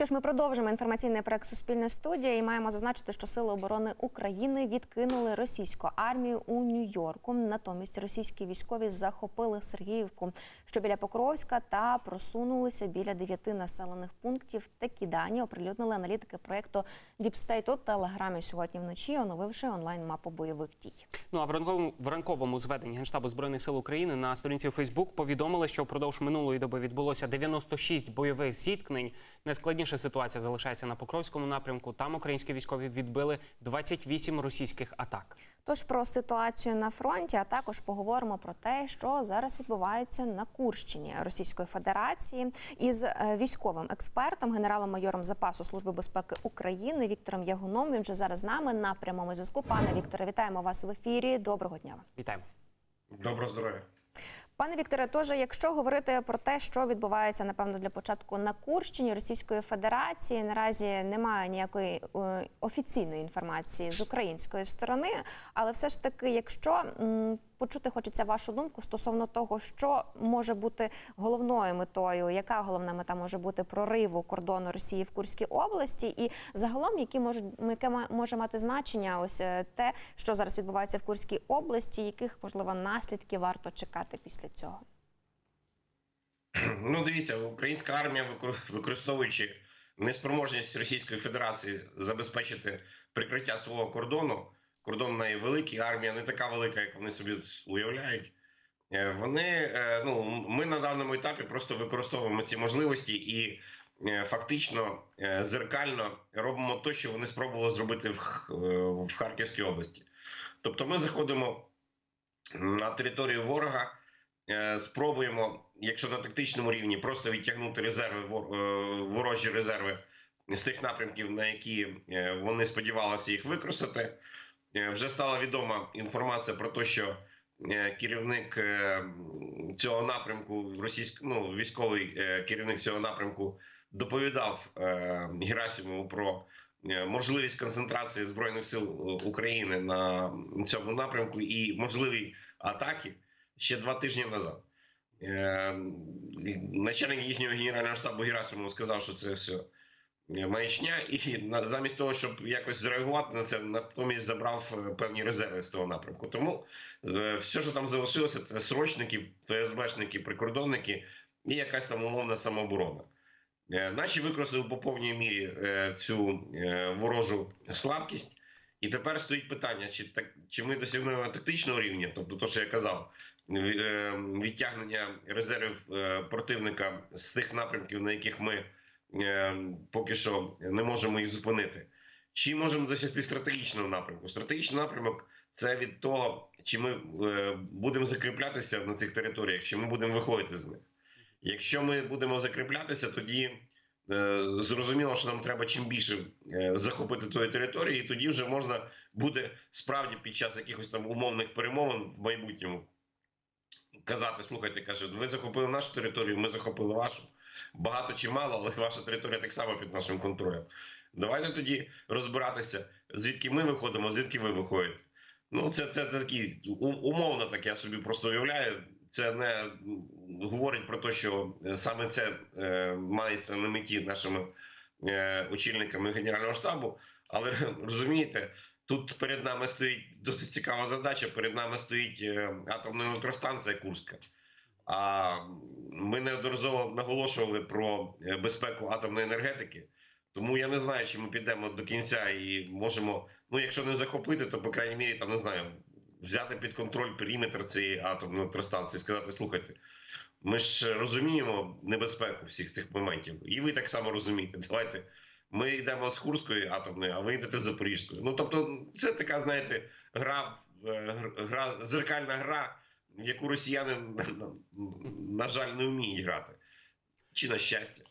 Що ж, ми продовжимо інформаційний проект Суспільне студія і маємо зазначити, що сили оборони України відкинули російську армію у Нью-Йорку. Натомість російські військові захопили Сергіївку, що біля Покровська, та просунулися біля дев'яти населених пунктів. Такі дані оприлюднили аналітики проекту Діпстейт у телеграмі сьогодні вночі, оновивши онлайн мапу бойових дій. Ну а в ранковому в ранковому зведенні Генштабу збройних сил України на сторінці Фейсбук повідомили, що впродовж минулої доби відбулося 96 бойових зіткнень. Найскладніша ситуація залишається на Покровському напрямку. Там українські військові відбили 28 російських атак. Тож про ситуацію на фронті, а також поговоримо про те, що зараз відбувається на Курщині Російської Федерації із е, військовим експертом, генералом-майором запасу Служби безпеки України Віктором Ягуном. Він вже зараз з нами на прямому зв'язку. Пане Вікторе, вітаємо вас в ефірі. Доброго дня. Вітаємо. Доброго здоров'я. Пане Вікторе, тож, якщо говорити про те, що відбувається напевно для початку на Курщині Російської Федерації, наразі немає ніякої е, офіційної інформації з української сторони, але все ж таки, якщо почути хочеться вашу думку стосовно того, що може бути головною метою, яка головна мета може бути прориву кордону Росії в Курській області, і загалом, які можуть яке може мати значення, ось е, те, що зараз відбувається в Курській області, яких можливо наслідків варто чекати після цього. Ну, дивіться, українська армія, використовуючи неспроможність Російської Федерації забезпечити прикриття свого кордону, кордон в армія не така велика, як вони собі уявляють. е, Вони е, ну ми на даному етапі просто використовуємо ці можливості і е, фактично зеркально робимо те, що вони спробували зробити в, в Харківській області. Тобто, ми заходимо на територію ворога. Спробуємо, якщо на тактичному рівні, просто відтягнути резерви ворожі резерви з тих напрямків, на які вони сподівалися їх використати. Е, Вже стала відома інформація про те, що е, керівник е, цього напрямку, російськ... ну, військовий керівник цього напрямку доповідав Герасимову про можливість концентрації збройних сил України на цьому напрямку і можливі атаки ще два тижні назад. Начальник їхнього генерального штабу Герасимов сказав, що це все маячня, і замість того, щоб якось зреагувати на це, натомість забрав е, певні резерви з того напрямку. Тому е, все, що там залишилося, це срочники, ФСБшники, прикордонники і якась там умовна самооборона. Е, Наші використали по повній мірі цю ворожу слабкість. І тепер стоїть питання, чи так чи ми досягнемо тактичного рівня, тобто то, що я казав, відтягнення резервів противника з тих напрямків, на яких ми поки що не можемо їх зупинити. Чи можемо досягти стратегічного напрямку? Стратегічний напрямок це від того, чи ми е, будемо закріплятися на цих територіях, чи ми будемо виходити з них. Якщо ми будемо закріплятися, тоді е, зрозуміло, що нам треба чим більше е, захопити тої території, і тоді вже можна буде справді під час якихось там умовних перемовин в майбутньому казати: слухайте, каже, ви захопили нашу територію, ми захопили вашу. Багато чи мало, але ваша територія так само під нашим контролем. Давайте тоді розбиратися, звідки ми виходимо, звідки ви виходите. Ну, це, це такий у- умовно так я собі просто уявляю. Це не говорить про те, що е, саме це е, мається на меті нашими е, очільниками Генерального штабу. Але розумієте, тут перед нами стоїть досить цікава задача. Перед нами стоїть е, атомна електростанція Курська. А ми неодноразово наголошували про е, безпеку атомної енергетики. Тому я не знаю, чи ми підемо до кінця і можемо, ну якщо не захопити, то по крайній мірі там не знаю, взяти під контроль периметр цієї атомної електростанції, сказати, слухайте, ми ж розуміємо небезпеку всіх цих моментів, і ви так само розумієте. Давайте ми йдемо з Курської атомної, а ви йдете з Запорізької. Ну тобто, це така, знаєте, гра, е, гра зеркальна гра, яку росіяни на, жаль не вміють грати. Чи на щастя.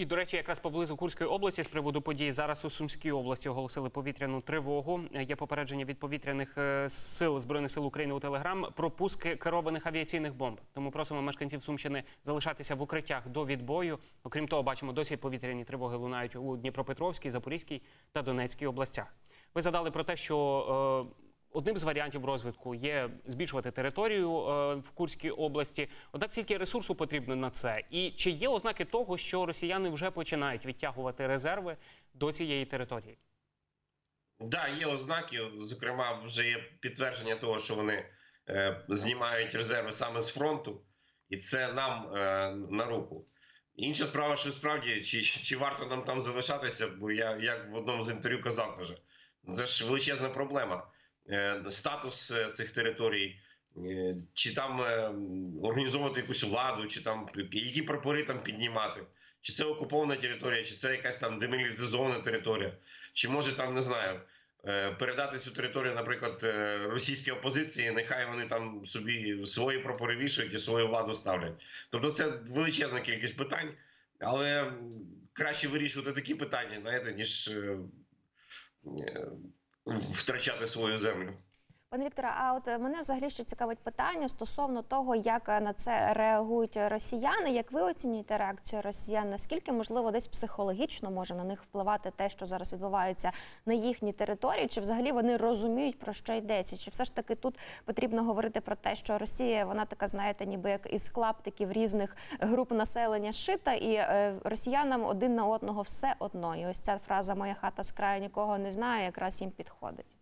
І, до речі, якраз поблизу Курської області з приводу подій зараз у Сумській області оголосили повітряну тривогу. Є попередження від повітряних е, сил збройних сил України у Телеграм про пуски керованих авіаційних бомб. Тому просимо мешканців Сумщини залишатися в укриттях до відбою. Окрім того, бачимо, досі повітряні тривоги лунають у Дніпропетровській, Запорізькій та Донецькій областях. Ви задали про те, що е, Одним з варіантів розвитку є збільшувати територію е, в Курській області. Однак скільки ресурсу потрібно на це? І чи є ознаки того, що росіяни вже починають відтягувати резерви до цієї території? Да, є ознаки. Зокрема, вже є підтвердження того, що вони е, знімають резерви саме з фронту, і це нам е, на руку. Інша справа, що справді, чи, чи варто нам там залишатися, бо я як в одному з інтерв'ю казав, каже, це ж величезна проблема. Е, статус е, цих територій, е, чи там організовувати якусь владу, чи там які прапори там піднімати, чи це окупована територія, чи це якась там демілітаризована територія, чи може там не знаю. Передати цю територію, наприклад, російській опозиції, нехай вони там собі свої прапори вішають і свою владу ставлять. Тобто це величезна кількість питань, але краще вирішувати такі питання, знаєте, ніж втрачати свою землю. Пане Вікторе, а от е, мене взагалі ще цікавить питання стосовно того, як е, на це реагують росіяни. Як ви оцінюєте реакцію росіян? Наскільки можливо десь психологічно може на них впливати те, що зараз відбувається на їхній території? Чи взагалі вони розуміють про що йдеться? Чи все ж таки тут потрібно говорити про те, що Росія вона така, знаєте, ніби як із клаптиків різних груп населення шита, і е, росіянам один на одного все одно. І ось ця фраза Моя хата з краю нікого не знає, якраз їм підходить.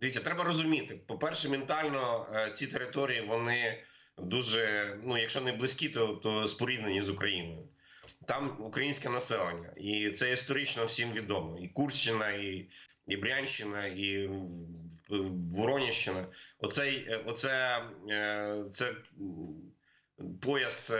Дивіться, треба розуміти. По-перше, ментально е, ці території вони дуже, ну якщо не близькі, то, то споріднені з Україною. Там українське населення, і це історично всім відомо. І Курщина, і, і Брянщина, і Вороніщина. Оцей, е, оце е, це пояс,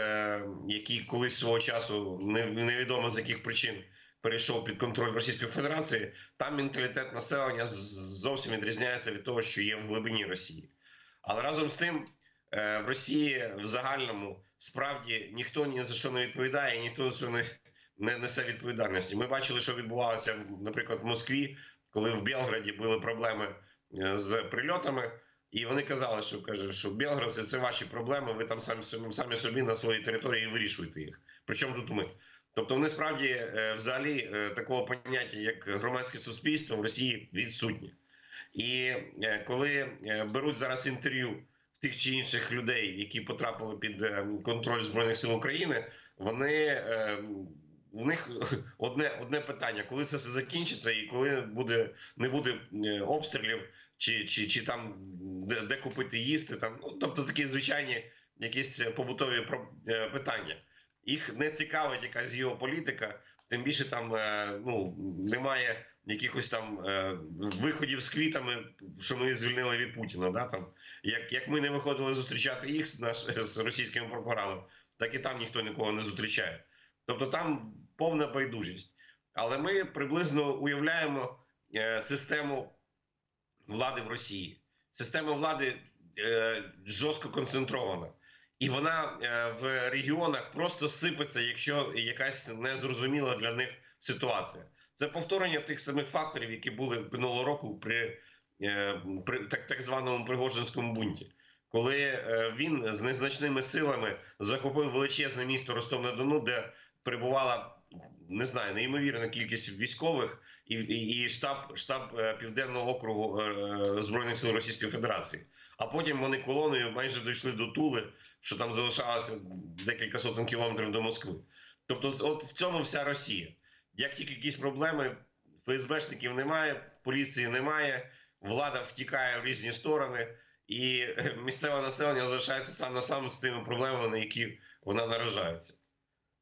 який колись свого часу невідомо з яких причин перейшов під контроль Російської Федерації. Там менталітет населення зовсім відрізняється від того, що є в глибині Росії. Але разом з тим, е, в Росії в загальному справді ніхто ні за що не відповідає, ніхто за що не, не несе відповідальності. Ми бачили, що відбувалося, наприклад, в Москві, коли в Білграді були проблеми е, з прильотами. І вони казали, що каже, що Білград це ваші проблеми. Ви там самі самі собі на своїй території вирішуєте їх. Причому тут ми? Тобто, вони справді е, взагалі е, такого поняття, як громадське суспільство в Росії відсутнє. І е, коли беруть зараз інтерв'ю тих чи інших людей, які потрапили під контроль збройних сил України, вони у них одне одне питання: коли це все закінчиться, і коли буде не буде обстрілів, чи, чи, чи там де, де купити їсти, там ну тобто такі звичайні якісь побутові питання. Їх не цікавить якась геополітика, тим більше там е, ну немає якихось там е, виходів з квітами, що ми звільнили від Путіна. Да, там як, як ми не виходили зустрічати їх з, наш, з російськими прапорами, так і там ніхто нікого не зустрічає. Тобто там повна байдужість. Але ми приблизно уявляємо е, систему влади в Росії. Система влади жорстко концентрована. І вона е, в регіонах просто сипеться, якщо якась незрозуміла для них ситуація. Це повторення тих самих факторів, які були минулого року при, е, при так, так званому Пригожинському бунті, коли е, він з незначними силами захопив величезне місто Ростов-на-Дону, де перебувала не знаю, неймовірна кількість військових і, і, штаб, штаб Південного округу Збройних сил Російської Федерації. А потім вони колоною майже дійшли до Тули, що там залишалося декілька сотень кілометрів до Москви. Тобто, от в цьому вся Росія. Як тільки якісь проблеми, ФСБшників немає, поліції немає, влада втікає в різні сторони, і е, місцеве населення залишається сам на сам з тими проблемами, на які вона наражається.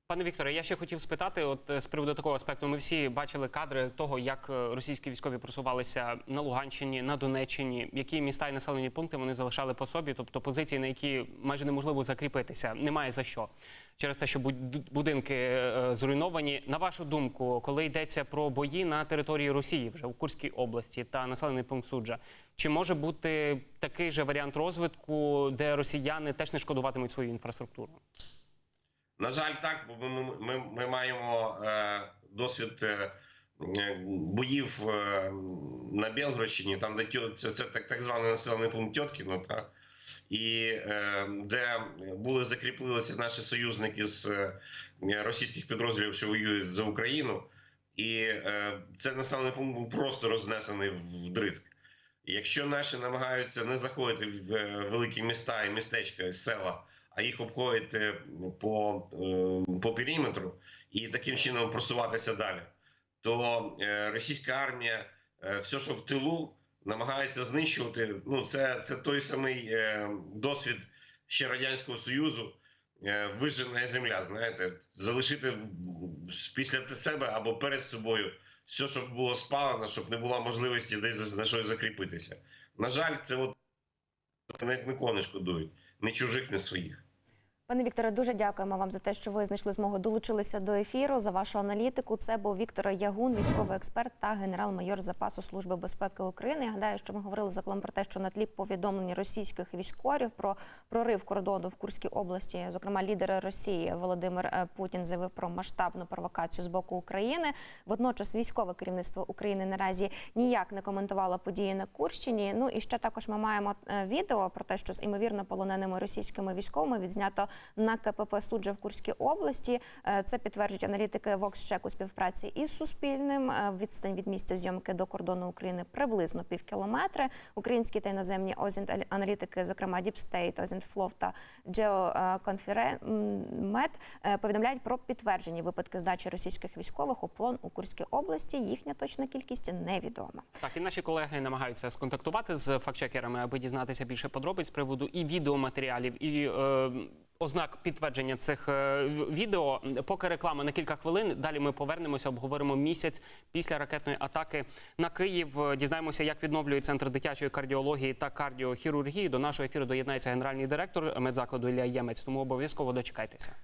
Пане Вікторе, я ще хотів спитати, от е, з приводу такого аспекту. Ми всі бачили кадри того, як е, російські військові просувалися на Луганщині, на Донеччині, які міста і населені пункти вони залишали по собі, тобто позиції, на які майже неможливо закріпитися, немає за що. Через те, що буд- будинки е, зруйновані. На вашу думку, коли йдеться про бої на території Росії, вже у Курській області та населений пункт Суджа, чи може бути такий же варіант розвитку, де росіяни теж не шкодуватимуть свою інфраструктуру? На жаль, так, бо ми, ми, ми маємо е, досвід е, боїв е, на Білгородщині, там де тьо- це, це так, так званий населений пункт Тьоткіно, та, і е, де були закріпилися наші союзники з е, російських підрозділів, що воюють за Україну, і е, цей населений пункт був просто рознесений в дризк. Якщо наші намагаються не заходити в е, великі міста і містечка, і села, а їх обходити по, е, по периметру і таким чином просуватися далі, то е, російська армія е, все, що в тилу, намагається знищувати. Ну, це, це той самий досвід ще радянського союзу. Вижена земля, знаєте, залишити після себе або перед собою все, щоб було спалено, щоб не було можливості десь на щось закріпитися. На жаль, це от навіть не шкодують, ні чужих, ні своїх. Пане Вікторе, дуже дякуємо вам за те, що ви знайшли змогу долучилися до ефіру за вашу аналітику. Це був Віктор Ягун, військовий експерт та генерал-майор запасу служби безпеки України. Я гадаю, що ми говорили загалом про те, що на тлі повідомлень російських військових про прорив кордону в Курській області, зокрема лідер Росії Володимир е, Путін заявив про масштабну провокацію з боку України. Водночас військове керівництво України наразі ніяк не коментувало події на Курщині. Ну і ще також ми маємо е, відео про те, що з імовірно полоненими російськими військовими відзнято на КПП Суджа в Курській області. Е, Це підтверджують аналітики VoxCheck у співпраці із Суспільним. Е, Відстань від місця зйомки до кордону України приблизно пів кілометри. Українські та іноземні аналітики, зокрема Deep State, Озінтфлов та Geoconfermet, е, повідомляють про підтверджені випадки здачі російських військових у полон у Курській області. Їхня точна кількість невідома. Так, і наші колеги намагаються сконтактувати з фактчекерами, аби дізнатися більше подробиць з приводу і відеоматеріалів, і е, ознак підтвердження цих е, відео. Поки реклама на кілька хвилин. Далі ми повернемося, обговоримо місяць після ракетної атаки на Київ. Дізнаємося, як відновлює центр дитячої кардіології та кардіохірургії. До нашого ефіру доєднається генеральний директор медзакладу Ілля Ємець. Тому обов'язково дочекайтеся.